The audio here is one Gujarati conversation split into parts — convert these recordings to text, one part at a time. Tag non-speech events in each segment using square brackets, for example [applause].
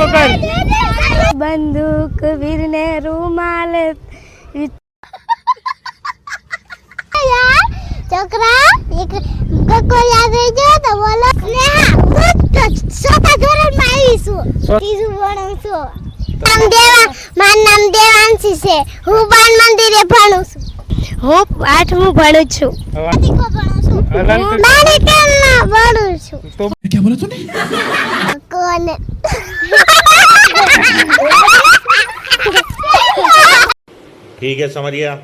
હરકો કર બંદૂક વીરને રૂમાલ છોકરા એક કક્કો યાદ રહી ગયો તો બોલો. ને હા હું સોતા ધોરણમાં આવી છું. ત્રીજું ભણું છું. નામ દેવા મારું નામ દેવાંશી છે. હું બાળ મંદિરે ભણું છું. હું આઠમું ભણું છું. કર. માણિકલમાં ભણું છું. તો ખાવાને ઠીક હે સમરિયા.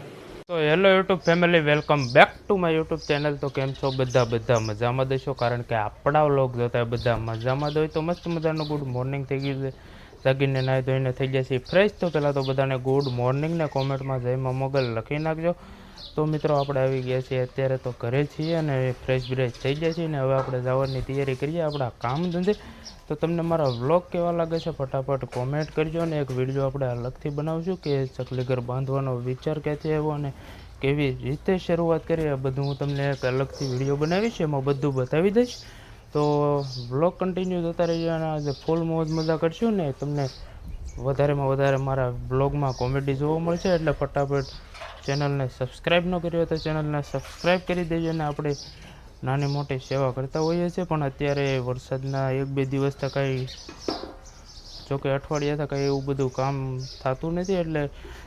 તો hello YouTube family welcome back to my YouTube channel. તો કેમ છો બધા? બધા મજામાં દેશો કારણ કે આપણા વ્લોગ જોતા બધા મજામાં જ હોય. તો મસ્ત મજાનું ગુડ મોર્નિંગ થઈ ગયું છે. સગીને નાહી ધોઈને થઈ જશે ફ્રેશ તો પહેલાં તો બધાને ગુડ મોર્નિંગને કોમેન્ટમાં જયમાં મોગલ લખી નાખજો. તો મિત્રો આપણે આવી ગયા છીએ અત્યારે તો ઘરે છીએ અને ફ્રેશ બ્રેશ થઈ ગયા છીએ ને હવે આપણે જવાની તૈયારી કરીએ આપણા કામ ધંધે. તો તમને મારા વ્લોગ કેવા લાગે છે ફટાફટ કોમેન્ટ કરજો અને એક વીડિયો આપણે અલગથી બનાવશું કે ચકલી ઘર બાંધવાનો વિચાર ક્યાંથી આવ્યો અને કેવી રીતે શરૂઆત કરી આ બધું હું તમને એક અલગથી વીડિયો બનાવીશ, એમાં બધું બતાવી દઈશ. તો વ્લોગ કન્ટિન્યુ થતા રહીજો અને આજે ફૂલ મોજ મજા કરશું ને તમને વધારેમાં વધારે મારા બ્લોગમાં કોમેડી જોવા મળશે એટલે ફટાફટ ચેનલને સબસ્ક્રાઈબ ન કરી હોય તો ચેનલને સબસ્ક્રાઈબ કરી દેજો અને આપણે નાની મોટી સેવા કરતા હોઈએ છીએ, પણ અત્યારે વરસાદના એક બે દિવસથી કાંઈ જોકે અઠવાડિયાથી કાંઈ એવું બધું કામ થતું નથી, એટલે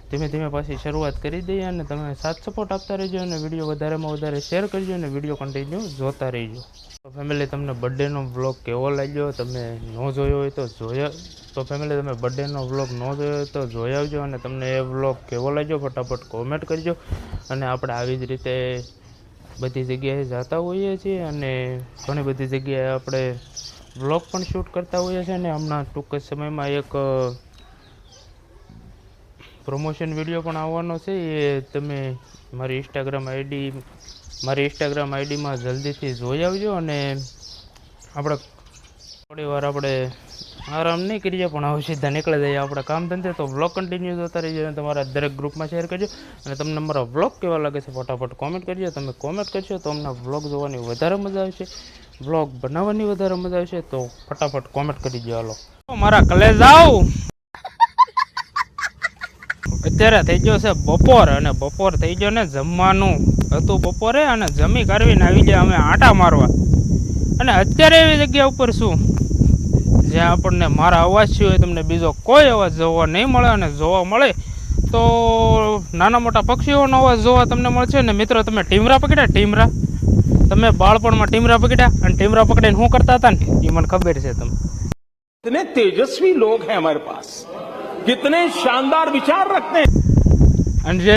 ધીમે ધીમે પાછી શરૂઆત કરી દઈએ અને તમે સાથ સપોર્ટ આપતા રહેજો અને વીડિયો વધારેમાં વધારે શેર કરજો અને વીડિયો કન્ટિન્યુ જોતા રહેજો. તો ફેમિલી તમને બર્થડેનો વ્લોગ કેવો લાગ્યો? તમે ન જોયો હોય તો જોયા, તો ફેમિલી તમે બર્થડેનો વ્લોગ ન જોયો હોય તો જોઈ આવજો અને તમને એ વ્લોગ કેવો લાગ્યો ફટાફટ કોમેન્ટ કરજો. અને આપણે આવી જ રીતે બધી જગ્યાએ જતા હોઈએ છીએ અને ઘણી બધી જગ્યાએ આપણે વ્લોગ પણ શૂટ કરતા હોઈએ છીએ અને હમણાં ટૂંક જ સમયમાં એક પ્રમોશન વીડિયો પણ આવવાનો છે. એ તમે મારી ઇન્સ્ટાગ્રામ આઈડી મારી ઇન્સ્ટાગ્રામ આઈડીમાં જલ્દીથી જોઈ આવજો અને આપણે થોડી વાર આપણે આરામ નહીં કરીએ, પણ હવે સીધા નીકળી જઈએ. આપણે કામ ધંધે તો વ્લોગ કન્ટિન્યુ જોતા રહીજો અને તમારા દરેક ગ્રુપમાં શેર કરજો. અને તમને મારા વ્લોગ કેવા લાગે છે ફટાફટ કોમેન્ટ કરજો. તમે કોમેન્ટ કરશો તો અમને વ્લોગ જોવાની વધારે મજા આવશે. વ્લોગ બનાવવાની વધારે મજા આવશે તો ફટાફટ કોમેન્ટ કરી દો હાલો. મારા કલેજ આવ અત્યારે થઈ ગયો છે બપોર અને બપોર થઈ ગયો ને જમવાનું. હતું બપોરે અને જમી કરવીને આવી ગયા અમે આટા મારવા. અને અત્યારે એવી જગ્યા ઉપર શું? જ્યાં આપણને મારા અવાજ સિવાય તમને બીજો કોઈ અવાજ જોવા નહીં મળે અને જોવા મળે, તો નાના મોટા પક્ષીઓનો અવાજ જોવા તમને મળશે. ને મિત્રો, તમે ટીમરા પકડ્યા? ટીમરા. તમે બાળપણમાં ટીમરા પકડ્યા? અને ટીમરા પકડીને શું કરતા હતા ને? એ મને ખબર છે તમે તેજસ્વી લોક હે અમારે પાસ कितने शानदार विचार रखते हैं અને જે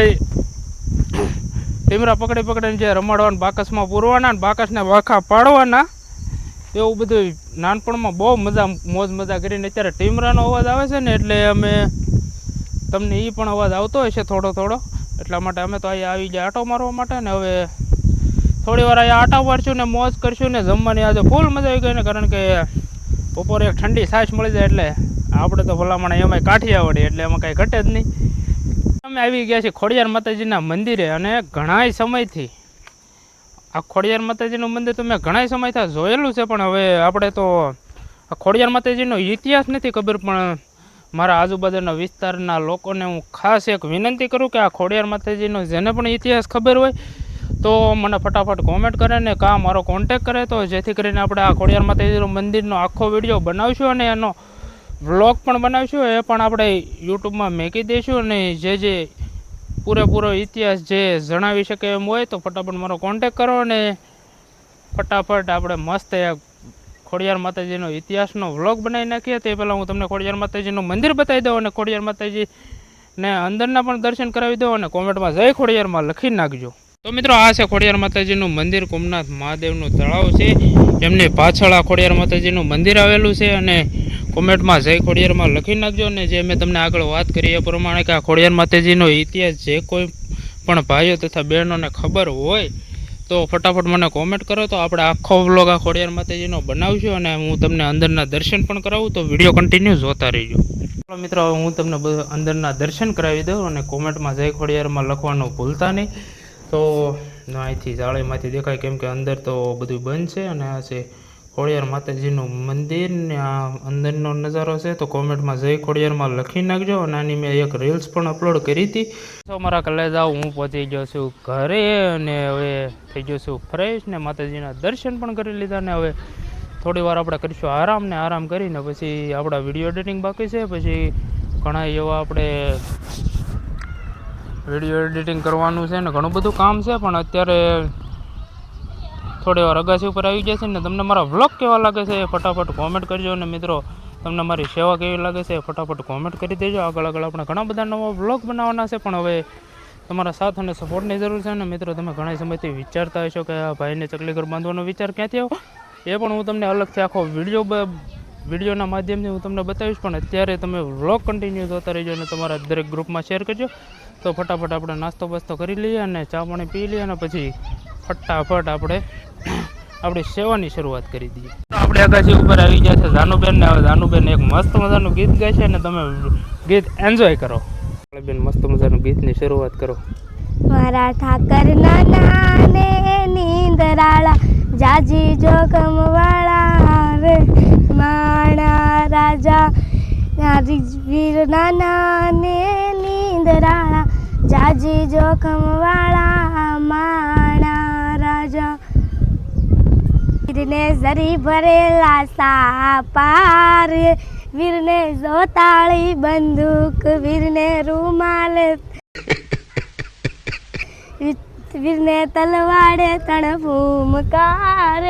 ટીમરા પકડી પકડીને જે રમાડવાના બાકસમાં પૂરવાના ને બાકસને વાખા પાડવાના એવું બધું નાનપણમાં બહુ મજા મોજ મજા કરીને અત્યારે ટીમરાનો અવાજ આવે છે ને એટલે અમે તમને એ પણ અવાજ આવતો હોય છે થોડો થોડો એટલા માટે અમે તો અહીંયા આવી ગયા આટો મારવા માટે ને હવે થોડી વાર અહીંયા આટા મારશું ને મોજ કરશું ને જમવાની આજે ફૂલ મજા આવી ગઈ ને કારણ કે બપોરે એક ઠંડી છાશ મળી જાય એટલે આપણે તો ભલામણ એમાંય કાઠિયાવાડી એટલે એમાં કાંઈ ઘટે જ નહીં. અમે આવી ગયા છીએ ખોડિયાર માતાજીના મંદિરે અને ઘણાય સમયથી, આ ખોડિયાર માતાજીનું મંદિર તો મેં ઘણાય સમયથી જોયેલું છે, પણ હવે આપણે તો આ ખોડિયાર માતાજીનો ઇતિહાસ નથી ખબર, પણ મારા આજુબાજુના વિસ્તારના લોકોને હું ખાસ એક વિનંતી કરું કે આ ખોડિયાર માતાજીનો જેને પણ ઇતિહાસ ખબર હોય, તો મને ફટાફટ કોમેન્ટ કરે ને કાં મારો કોન્ટેક કરે, તો જેથી કરીને આપણે આ ખોડિયાર માતાજીનું મંદિરનો આખો વીડિયો બનાવશું અને એનો વ્લોગ પણ બનાવીશું, એ પણ આપણે યુટ્યુબમાં મેકી દઈશું અને જે જે પૂરેપૂરો ઇતિહાસ જે જણાવી શકે એમ હોય તો ફટાફટ મારો કોન્ટેક કરો અને ફટાફટ આપણે મસ્ત એક ખોડિયાર માતાજીનો ઇતિહાસનો વ્લોગ બનાવી નાખીએ. તે પહેલાં હું તમને ખોડિયાર માતાજીનું મંદિર બતાવી દઉં અને ખોડિયાર માતાજીને અંદરના પણ દર્શન કરાવી દઉં અને કોમેન્ટમાં જય ખોડિયારમાં લખી નાખજો. તો મિત્રો, આ છે ખોડિયાર માતાજીનું મંદિર. કોમનાથ મહાદેવનું તળાવ છે. એમની પાછળ આ ખોડિયાર માતાજીનું મંદિર આવેલું છે અને કોમેન્ટમાં જય ખોડિયારમાં લખી નાખજો અને જે મેં તમને આગળ વાત કરી એ પ્રમાણે કે આ ખોડિયાર માતાજીનો ઇતિહાસ જે કોઈ પણ ભાઈઓ તથા બહેનોને ખબર હોય, તો ફટાફટ મને કોમેન્ટ કરો. તો આપણે આખો વ્લોગ આ ખોડિયાર માતાજીનો બનાવશું અને હું તમને અંદરના દર્શન પણ કરાવું. તો વીડિયો કન્ટિન્યુ જોતા રહીજો. મિત્રો હું તમને અંદરના દર્શન કરાવી દઉં અને કોમેન્ટમાં જય ખોડિયારમાં લખવાનું ભૂલતા નહીં. તો અહીંથી જાળીમાંથી દેખાય કેમ કે અંદર તો બધું બંધ છે અને આ છે ખોડિયાર માતાજીનું મંદિર ને આ અંદરનો નજારો છે તો કોમેન્ટમાં જય ખોડિયારમાં લખી નાખજો અને આની મેં એક રીલ્સ પણ અપલોડ કરી હતી. તો મારા કલેજ આવું હું પહોંચી ગયો છું ઘરે અને હવે થઈ ગયો છું ફ્રેશ ને માતાજીના દર્શન પણ કરી લીધા ને હવે થોડી વાર આપણે કરીશું આરામ ને આરામ કરીને પછી આપણા વીડિયો એડિટિંગ બાકી છે, પછી ઘણા એવા આપણે વીડિયો એડિટિંગ કરવાનું છે ને ઘણું બધું કામ છે, પણ અત્યારે થોડી વાર અગાસી ઉપર આવી જશે ને તમને મારા વ્લોગ કેવા લાગે છે એ ફટાફટ કોમેન્ટ કરજો અને મિત્રો, તમને મારી સેવા કેવી લાગે છે એ ફટાફટ કોમેન્ટ કરી દેજો. આગળ આગળ આપણે ઘણા બધા નવા વ્લોગ બનાવવાના છે, પણ હવે તમારા સાથ અને સપોર્ટની જરૂર છે ને મિત્રો, તમે ઘણા સમયથી વિચારતા હશો કે આ ભાઈને ચકલી ઘર બાંધવાનો વિચાર ક્યાંથી આવ્યો? એ પણ હું તમને અલગથી આખો વીડિયો વિડીયોના માધ્યમથી હું તમને બતાવીશ, પણ અત્યારે તમે વ્લોગ કન્ટિન્યુ જોતા રહેજો અને તમારા દરેક ગ્રુપમાં શેર કરજો. તો ફટાફટ આપણે નાસ્તો બાસ્તો કરી લઈએ અને ચા પાણી પી લઈએ અને પછી ફટાફટ આપણે આપણે સેવાની શરૂઆત કરી દઈએ. આપણે અગાસી ઉપર આવી ગયા છે જાનુબેન ને. હવે જાનુબેન એક મસ્ત મજાનું ગીત ગાય છે તમે ગીત એન્જોય કરો. બેન મસ્ત મજાનું ગીતની શરૂઆત કરો. મારા ઠાકર નાના નીંદરાળા, જાજી જોગમ વાળા રે માણા રાજા વીર નાના ને નીંદરાળા, જાજી જોખમ વાળા માણા રાજા વીરને સરી ભરેલા સાપાર વીરને જોતાળી બંદૂક વીરને રૂમાલ. વીરને તલવાડે તણ ભૂમકાર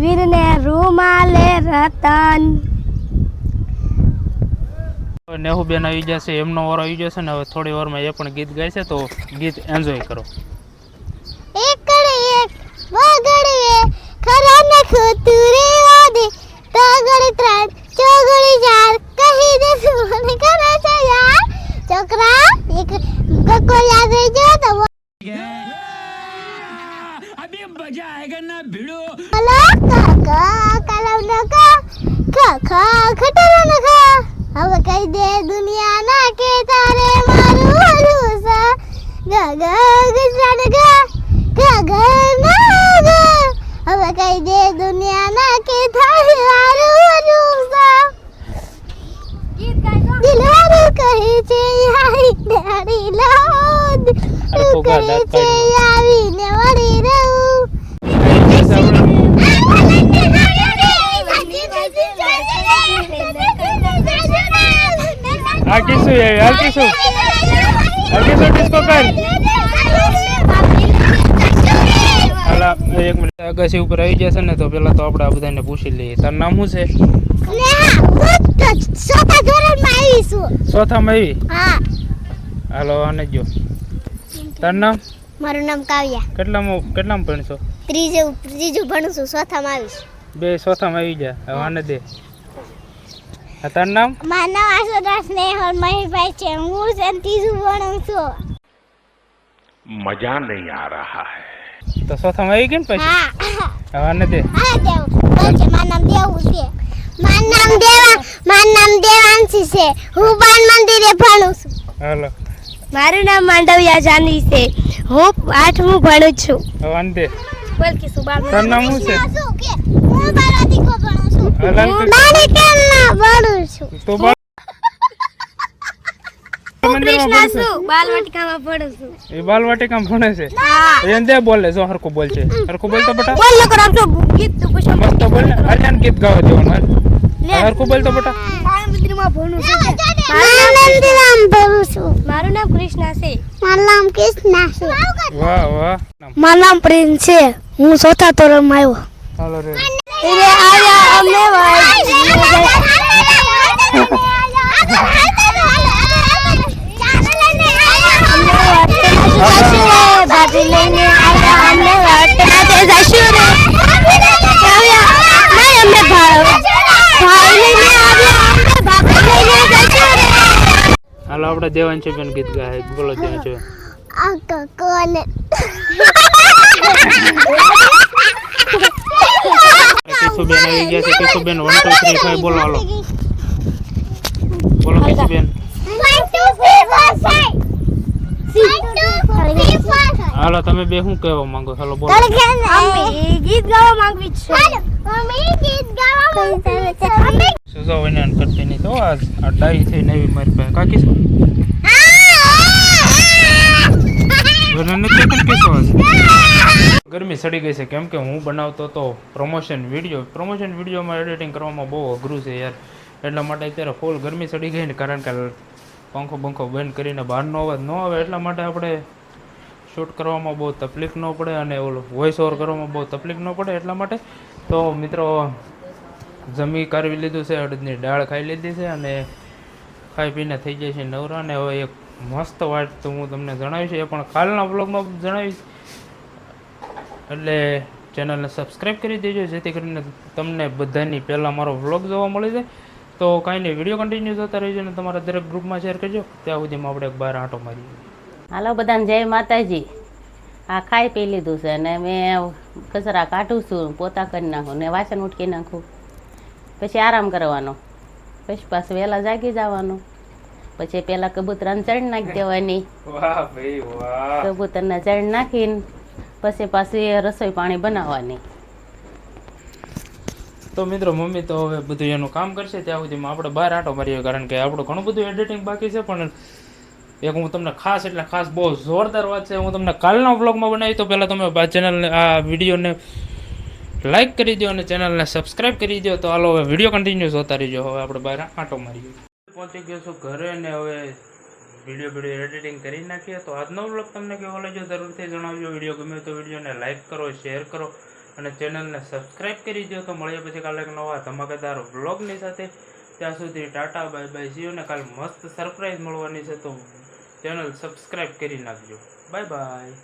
વીરને રૂમાલે રતન. નેહુબેન આવી જશે એમનો વારો આવી જશે ને હવે થોડી વારમાં એ પણ ગીત ગાય છે તો ગીત એન્જોય કરો. એક ખરા ન ખોતું રે વાદે તગડે ત્રણ ચોગડી ચાર કહી દે સુને કરે છે યાર છોકરા એક કકો યાદ રહી ગયો તો હલો કાકા કલમ નકા કાકા ખટરો નકા હવે કહી દે દુનિયા ના કે તારે મારું હરું સા ગા ગા ગુજરાત ગા ગા ગા ના ગા હવે કહી દે દુનિયા ના કે તારે મારું હરું સા દિલવારું કહે છે આઈ તારી લોદ દાંત છે આવીને વળી રહું. આ કીશું એ આ કીશું આ કીશું ડિસ્કો કર હાલા એક મિનિટ. અગાસી ઉપર આવી જશે ને તો પેલા તો આપણે આ બધાને પૂછી લઈએ. તારું નામ શું છે? ચોથા ધોરણમાં આવીશું ચોથામાં આવી? હા. હાલો અને જો તારું નામ? મારું નામ કાવ્યા. કેટલામાં કેટલામાં ભણશો? ત્રીજે ત્રીજું ભણું છું ચોથામાં આવીશ. બે ચોથામાં આવી જા. આને દે. તારું નામ? મારું નામ આસોદા સ્નેહલ મહેશભાઈ છે. હું છે ત્રીજું ભણું છું. મજા નહીં આ રહા હૈ. તો ચોથામાં આવી ગઈ ને પછી? હા. આને દે. હા દેવ છે મારું નામ દેવું છે. મારું નામ દેવા મારું નામ દેવાંશી છે. હું બાળ મંદિરે ભણું છું. હાલો. મારું નામ માંડવિયા જાનવી છે. હું આઠમું ભણું છું. આને બોલ કે શું બાલ નામ શું છે હું ભણું છું. હાલ તું- ભણું છું. તું બોલ. હું કૃષ્ણા છું? બાલવાટિકામાં ભણું છું. એ બાલવાટિકામાં ભણે છે? એને બોલે જો હરખું બોલ છે. હરખું બોલ તો બેટા. બોલ લોકો રામ ગીત તો પૂછો. મસ્ત બોલ ને. અલ્યાન ગીત ગાવા દેવાનું લે. બોલ તો બટા. મંદિરમાં ભણું છું મારું નામ મંદિરમાં ભણું છું. મારું નામ કૃષ્ણા છે. મારું નામ કૃષ્ણા છે. વાહ વાહ. મારું નામ પ્રિન્સ છે. હું ચોથા ધોરણમાં આવ્યો. હાલો રે. એટલે આયા અમે ભાભી લઈને આવ્યા અમને વટના જશું રે આવ્યા નહીં અમે ભાઈ ભાઈ લઈને આવ્યા અમને ભાભી લઈને જશું રે આપણે છે બેન ગીત ગાય બોલો દેવાન બેન આ કોને? કિશુબેન આવી ગયા છે. Kishuben one two three five બોલો હાલો. બોલો કિશુબેન. હાલો તમે બે શું કહેવા માંગો હાલો બોલો. ગીત ગાવા માંગવી છે. હાલો અમે ગીત ગાવા માંગવી છે. સુઝો વિનાન કરતી નહીં તો આ ડાઈ થઈ નવી મારી પાસે. કાકી શું? [laughs] [laughs] ગરમી સડી ગઈ છે. કેમ કે હું બનાવતો તો પ્રમોશન વીડિયો પ્રમોશન વિડીયોમાં એડિટિંગ કરવામાં બહુ અઘરું છે યાર. એટલા માટે અત્યારે ફૂલ ગરમી સડી ગઈ ને કારણ કે પંખો બંખો બંધ કરીને બહારનો અવાજ ન આવે એટલા માટે આપણે શૂટ કરવામાં બહુ તકલીફ ન પડે અને ઓલું વોઇસ ઓવર કરવામાં બહુ તકલીફ ન પડે એટલા માટે. તો મિત્રો જમી કાઢવી લીધું છે અડદની દાળ ખાઈ લીધી છે અને ખાઈ પીને થઈ જાય છે નવરા ને હવે એક મસ્ત વાત તો હું તમને જણાવીશ, એ પણ કાલના વ્લોગમાં જણાવીશ. એટલે ચેનલને સબસ્ક્રાઈબ કરી દેજો, જેથી કરીને તમને બધાની પહેલાં મારો વ્લોગ જોવા મળી જાય. તો કાંઈ નહીં વીડિયો કન્ટિન્યુ થતા રહેજો અને તમારા દરેક ગ્રુપમાં શેર કરજો. ત્યાં સુધીમાં આપણે બાર આંટો મારીએ. હાલો બધાને જય માતાજી. આ ખાઈ પી લીધું છે અને મેં કચરા કાઢું છું, પોતા કરી નાખું ને વાસણ ઉટકી નાખું. પછી આરામ કરવાનો. પછી પાછું વહેલા જાગી જવાનું. પછી પેલા કબૂતરાને ચણ નાખી દેવાની. કબૂતરને ચણ નાખીને પછી પાછી રસોઈ પાણી બનાવવાની. તો મિત્રો મમ્મી તો હવે બધું એનું કામ કરશે ત્યાં સુધીમાં. આપણે બહાર આંટો મારીએ કારણ કે આપણું ઘણું બધું એડિટિંગ બાકી છે પણ એક હું તમને ખાસ એટલે ખાસ બહુ જોરદાર વાત છે. હું તમને કાલના વ્લોગમાં બનાવી તો પહેલાં તમે આ ચેનલને આ વિડીયોને લાઈક કરી દો અને ચેનલને સબસ્ક્રાઇબ કરી દો તો હાલો હવે વીડિયો કન્ટિન્યુ જોતા રહીજો. હવે આપણે બહાર આંટો મારીએ. પહોંચી ગયો છું ઘરે ને હવે વીડિયો વીડિયો એડિટિંગ કરી નાખીએ. તો આજનો વ્લોગ તમને કેવો લાગ્યો જરૂરથી જણાવજો. વીડિયો ગમે તો વિડીયોને લાઇક કરો શેર કરો અને ચેનલને સબસ્ક્રાઇબ કરી દો તો મળીએ પછી કાલે એક નવા ધમાકેદાર વ્લોગની સાથે. ત્યાં સુધી ટાટા, બાય બાય સીઓ ને કાલ મસ્ત સરપ્રાઈઝ મળવાની છે. તો ચેનલ સબસ્ક્રાઈબ કરી નાખજો. Bye bye